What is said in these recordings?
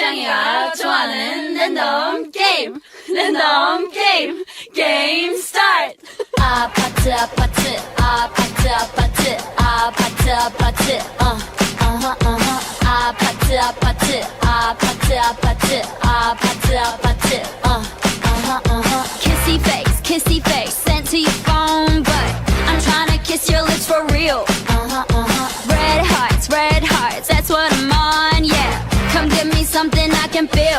짱이가 좋아하는 랜덤 게임 랜덤 게임 게임 스타트 아파트 아파트 아파트 아파트 아파트 아파트 어 어허 어허 아파트 아파트 아파트 아파트 아파트 아파트 어 어허 어허 kissy face kissy face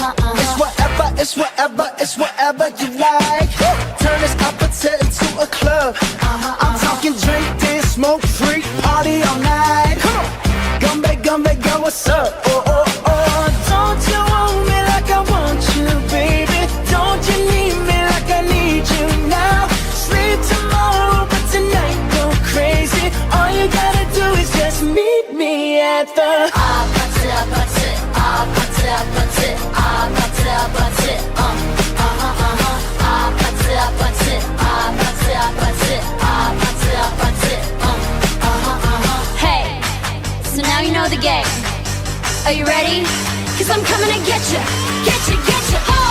Uh-uh. It's whatever, it's whatever, it's whatever you like. Turn this opposite into a club. Uh-huh, I'm uh-huh. talking drink, this, smoke, freak, party all night. Come on, gumbe, gumbe, go, what's up? Now you know the game Are you ready? Cause I'm coming to get you get you get you oh. Hold